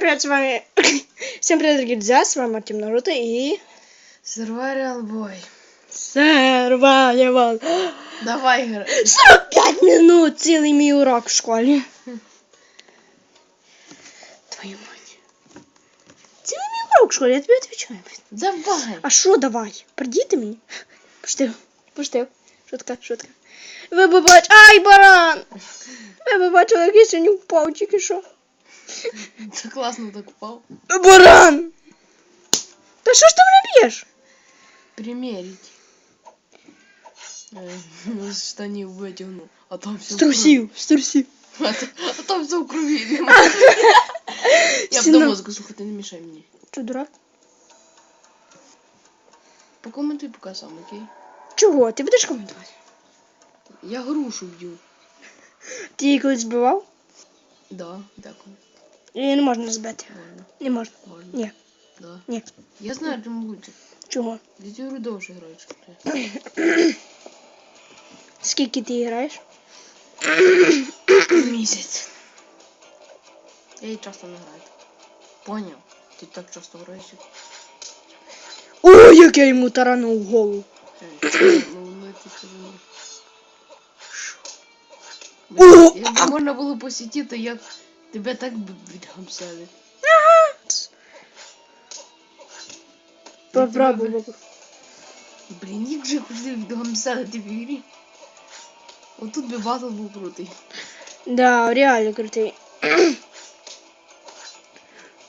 Привет, с вами... Всем привет, дорогие друзья, с вами Артем Наруто и... Survival Boy. Survival. Давай, гра. 45 минут, целый мій урок в школі. Твою мать. Цілий мій урок в школі, я тобі відповідаю. Давай. А що давай? Придіти мені? Пустив, пустив. Шутка, шутка. Ви б бач... Ай, баран! Ви б бачили, як я сьогодні впав тільки що. Це класно так впав. Баран! Та що ж ти мене б'єш? Примерить. Е, ну, З штанів витягну. А там все З трусів, з трусів. в крові. А, а там все в крові. немає. Я б до мозку, слухай, ти не мішай мені. Що, дурак? Покоментуй поки сам, окей? Чого? Ти будеш коментувати? Я грушу б'ю. Ти її колись збивав? Да, дякую. Її не можна збити. Можна, Не можна. можна. Ні. Да. Ні. Я знаю, чому лучше. Чого? Дітюру довше ти. Скільки ти граєш? Місяць. Я її часто не граю. Поняв? Ти так часто граєш. Ой, як я йому таранув голову. Е, Ну, ну. О! Якби можна було посітити, як тебе так відгамсали. Попробуй, попробуй. Блін, як же хотів відгамсали ти в ігрі. Отут би батл був крутий. Да, реально крутий.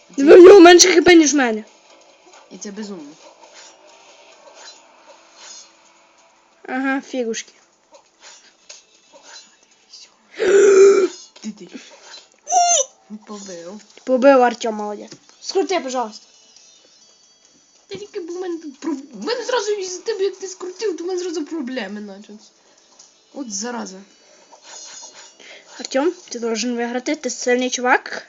Диви, в нього менше хп, ніж в мене. І це безумно. Ага, фігушки. Ти ти. Побив. Побив Артем, молодець. Скрути, пожалуйста. Та тільки бо в мене тут про... В мене зразу із тебе, як ти скрутив, то в мене зразу проблеми почались. От зараза. Артем, ти должен виграти, ти сильний чувак.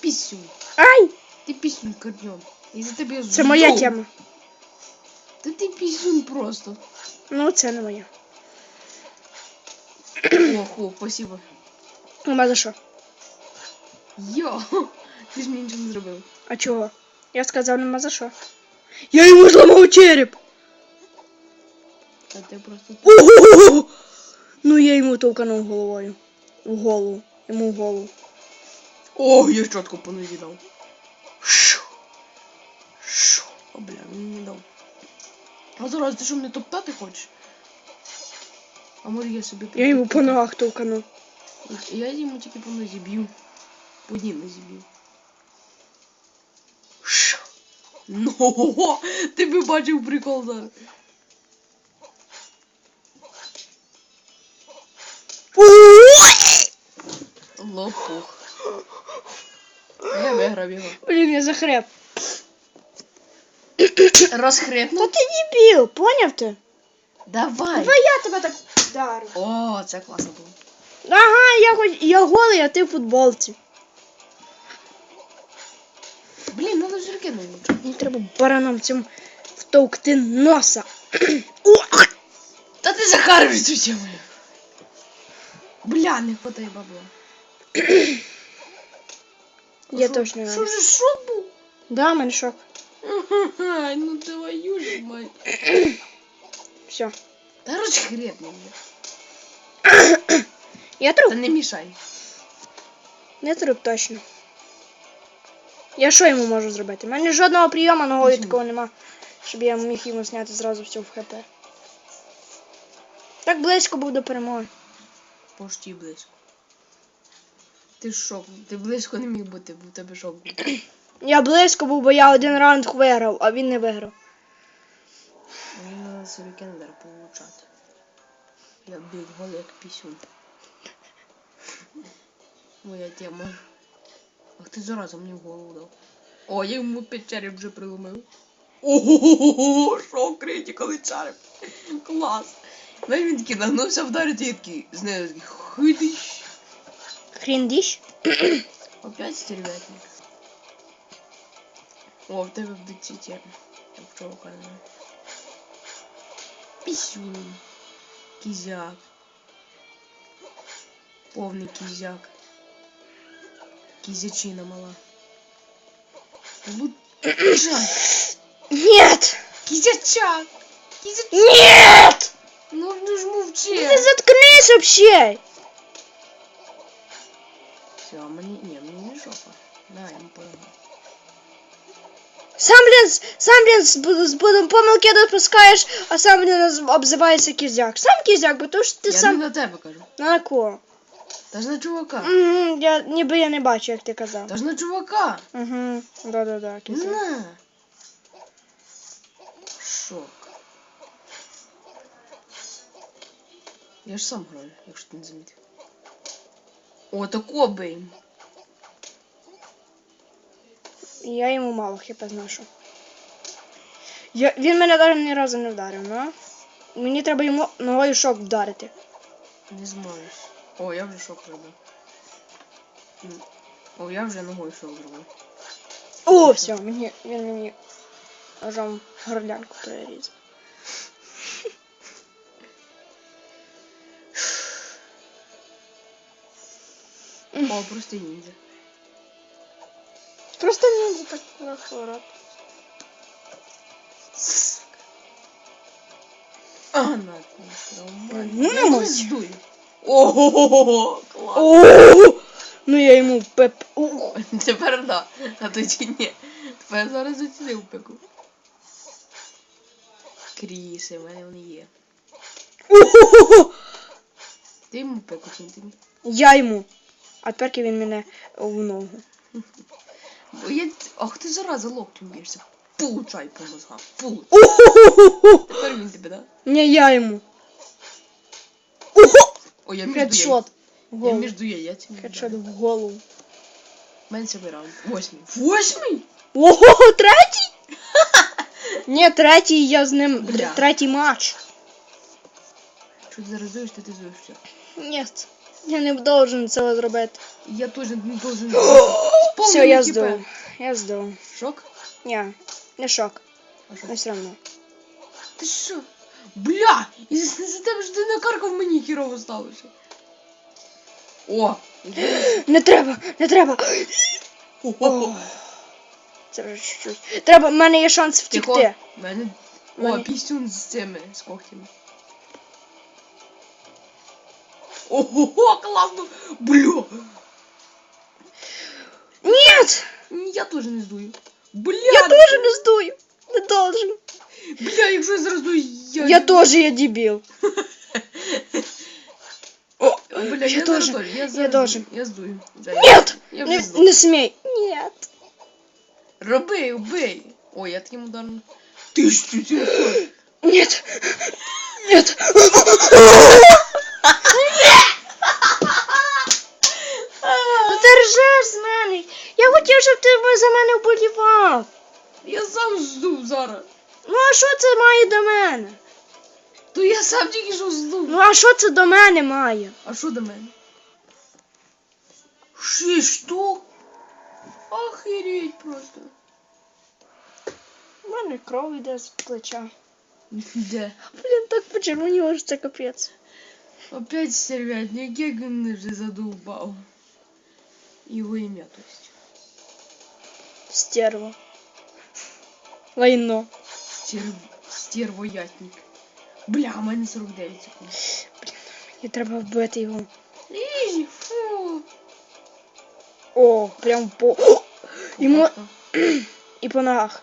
Пісю. Ай! Ти пісню корнем. І за тебе Це моя тема. Та ти пісюн просто. Ну, це не моя. Ох, о, спасибо. Нема за що. Йо, ти ж мені нічого не зробив. А чого? Я сказав, нема за що. Я йому зламав череп. Та ти просто Ого! Ну я йому толканув головою. В голову. Йому в голову. О, я чітко по нозі дав. Шу. Шу. О, бля, він не дав. А зараз ти що мене топтати хочеш? А може я собі Я йому по потоптаю? ногах толканув. Я йому тільки по нозі б'ю. По одній нозі б'ю. Шу. Ну, ти би бачив прикол зараз. Лопух. Я виграв його. Блін, я захреп. Розхрепнув? Та ти дебіл, поняв ти? Давай. Давай я тебе так вдарю. О, це класно було. Ага, я хоч я голий, а ти в футболці. Блін, надо ж руки нові. Мені треба бараном цим втовкти носа. О! Та ти захариш цю тему. Бля, не хватає бабла. Я точно не Що знаю. ж шок був? Да, мене шок. Ну твою ж мать. Все. Та розхрепни мене. Я труп. не мішай. Не труп точно. Я що йому можу зробити? У мене жодного прийому ногою такого нема, щоб я міг йому зняти зразу всю в хп. Так близько був до перемоги. Почти близько. Ти шок. Ти близько не міг бути, бо в тебе шок був. Я близько був, бо я один раунд виграв, а він не виграв. Мені треба сюрикенер получати. Я б'ю голий як пісюн. Моя тема. Ах ти зараза мені в голову дав. О, я йому п'ять череп вже приломив. Ого, шок критикали череп. Клас. Знаєш, він такий нагнувся вдарити, я такий, з нею такий хидиш. Хрін. Опять стервятник. О, в тебе будуть ці теми. Як чувака, не. Пісюн. Кізяк. Повний кізяк. Кізячина мала. Лучак. Нет! Кізячак. Кізячак. Нет! Ну, ну ж Ты мовчи. заткнись вообще! Все, мені, ні, мені не жопа. На, я не понял. Сам, блин, сам, блин, с, б- помилки допускаєш, а сам, блин, наз- обзивається кізяк. Сам кізяк, бо то ж ти я сам... не на тебе кажу. На кого? Та ж на чувака. Угу, я, ніби я не бачу, як ти казав. Та ж на чувака. Угу, да-да-да, кізяк. На. Шок. Я ж сам граю, якщо ти не замітив. О, тако бий. Я йому мало хп зношу. Я, він мене навіть ні разу не вдарив, ну. Мені треба йому ногою шок вдарити. Не зможеш. О, я вже шок зробив. О, я вже ногою шок зробив. О, все, мені, він мені ножом горлянку перерізав. О, просто ніндзя. Просто мені так розворот. А, на. Ну, не здую. Ого, клас. О, ну я йому пеп. Ух. Тепер да, а тоді ні. Тепер я зараз зацінив пеку. Кріси, в мене вони є. Ти йому пеку чи не тобі? Я йому. А тепер він мене в ногу. Я... Ах ти зараза локтем б'єшся. Получай по мозгам. Получай. Тепер він тебе, да? Не я йому. О, я між Хедшот. в Я голову. між яйцями. Хедшот в голову. Мене сьомий раунд. Восьмий. Восьмий? Ого, третій? Ні, третій, я з ним. Бля. Третій матч. Що ти зараз зуєш, то ти зуєш все. Ні, я не должен цього зробити. Я теж не должен. Все, я здув. Я здув. Шок? Ні, не шок, але все одно. Ти що? Бля! І за, тебе ж ти накаркав мені хірово ставився. О! Не треба, не треба. О, це вже чуть-чуть. Треба, в мене є шанс втікти. В Мене... О, Мене- пісюн з цими, з когтями. Ого, класно! Бля! Ні! Ні, Я теж не здую. Бля! Я теж не здую. Не должен. Бля, якщо я зараз здую, я... Я теж є дебіл. О, бля, Я я, тоже, зараз теж. Я, я зараз тоже. здую, Я здую. Да, Нет! Я Не, вже здую. не смій. Ні. Роби, убий. Ой, я таким ударом. 1700. Нет. Нет. що це до мене має? А що до мене? Шість штук? Охереть просто. У мене кров йде з плеча. Де? Блін, так почервоніло, що це капець. Опять стервятник, як він мене вже задовбав. Його ім'я, то есть. Стерво. Лайно. Стер... Стервоятник. Бля, у мене 49 секунд. І треба вбити його. Ізі, фу. О, прям по. О! Йому і по ногах.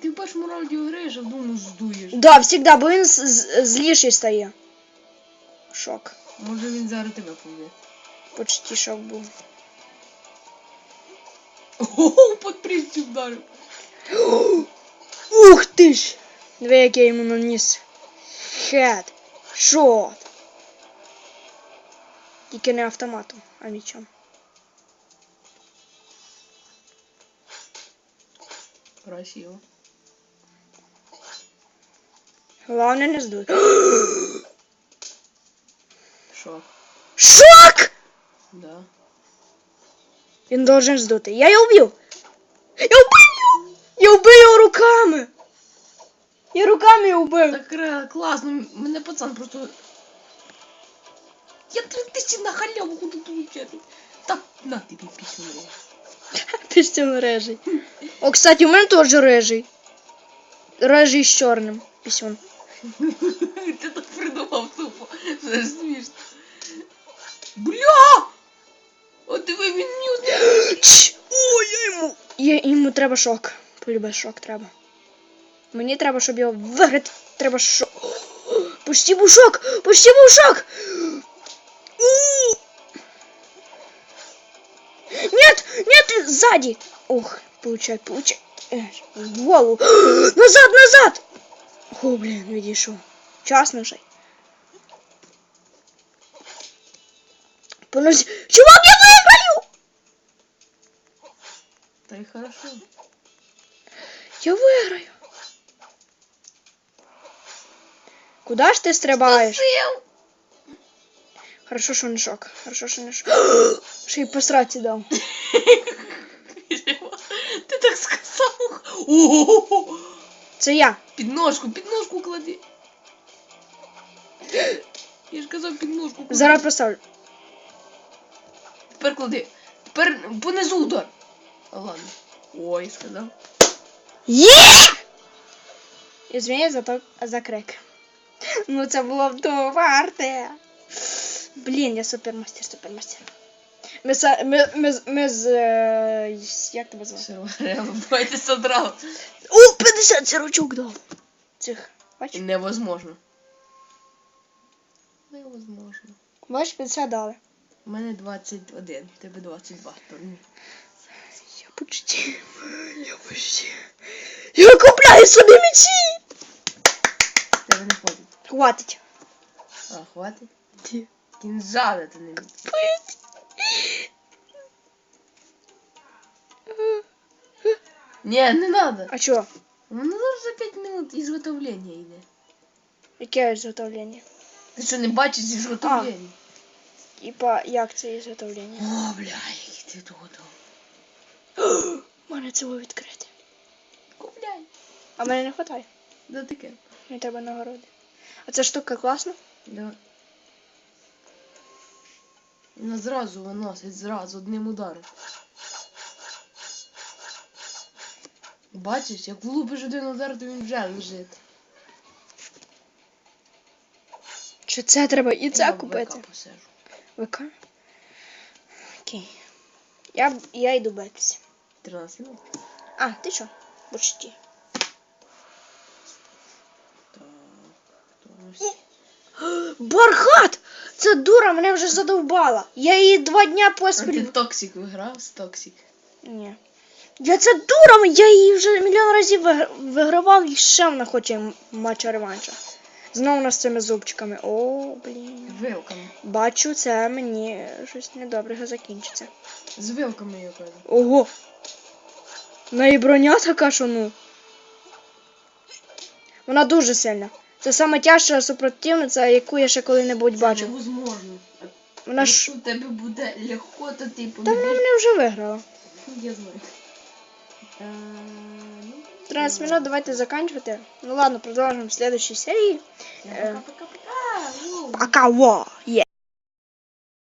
Ти першому раунді граєш, а вдома здуєш. Да, всегда, бо він з- з- зліший стає. Шок. Може він зараз тебе поб'є. Почти шок був. Ого, під прицю вдарив. Ух ти ж! Диви, як я йому наніс. Хед. Шот. Тільки не автоматом, а мічом. Красиво. Головне не здуй. Шок. Шок! Да. Він должен здути. Я його вбив. Я вбив! Я вбив його руками. Руками вбив. Так ре- класно. Мене пацан просто. Я три тисячі на халяву буду получати. Так, на тобі пісню. Пісюн режий. О, кстати, у мене теж режий. Режий з чорним. Пісюн. Ти так придумав тупо. Це ж смішно. Бля! От диви він. Чш! Ой, я йому. Я, йому треба шок. Полюбе шок треба. Мені треба, щоб його виграти. Треба шок. Почти був шок! Почти був шок! У! Нет! Нет! Сзади! Ох, получай, получай. Э, в голову. Назад, назад! О, блин, відійшов. Час нажай. Поносі. Чувак, я виграю! Та й хорошо. Я виграю. Куда ж ти стрибаєш? Хорошо, що не шок. Хорошо, що не шок. Ще й посраці дав. Ти так сказав. Ого! Це я. Підножку, підножку клади. Я ж казав підножку клади. Зараз поставлю. Тепер клади. Тепер понизу удар. Ладно. Ой, сказав. Є! Извиняюсь за то за крик. Ну це було б того варте. Блін, я супермастер, супермастер. Ми, са- ми, ми, з- ми з... е, Як тебе звати? Все, я бойтесь. О, 50 сірочок дав. Цих. Бачиш? Невозможно. Невозможно. Бачиш, 50 дали. У мене 21, тебе 22. Торні. Я почти. Я почти. Я купляю собі мечі! Тебе не хватить. Хватить. А, хватить? Ті. Кінжали ти не. Ні, не надо. А чо? Ну зараз за 5 минут ізготовлення йде. Яке изготовлення? Ти що не бачиш ізготовлення? Типа, як це ізготовлення? О, бля, який ти тут готов. У мене цього відкрите. Купляй. А мене не вистачає. Да таке. Мені треба нагороди. А ця штука класна? Да. Вона зразу виносить, зразу одним ударом. Бачиш, як влупиш один удар, то він вже лежить. Чи це треба і це Я купити? ВК посижу. ВК? Окей. Я, я йду битися. 13 минут. А, ти що? Почти. Хто? Бархат! Це дура мене вже задовбала. Я її два дня А ти поспіль. Токсик виграв з Токсик. Ні. Я це дура, я її вже мільйон разів вигравав і ще вона хоче матча реванша. Знову з цими зубчиками. О, блін. Вилками. Бачу, це мені щось недобре закінчиться. З вилками я кажу. Ого! В неї броня така, що ну. Вона дуже сильна. Це саме тяжча супротивниця, яку я ще коли-небудь бачив. невозможно. Вона ж. Якщо у тебе буде легко, то ти Та вона мене вже виграла. Я знаю. Е, ну, 13 минут, давайте заканчивать. Ну ладно, продовжимо в следующей серії. Пока-пока-пока. Воу. Пока, во! Е.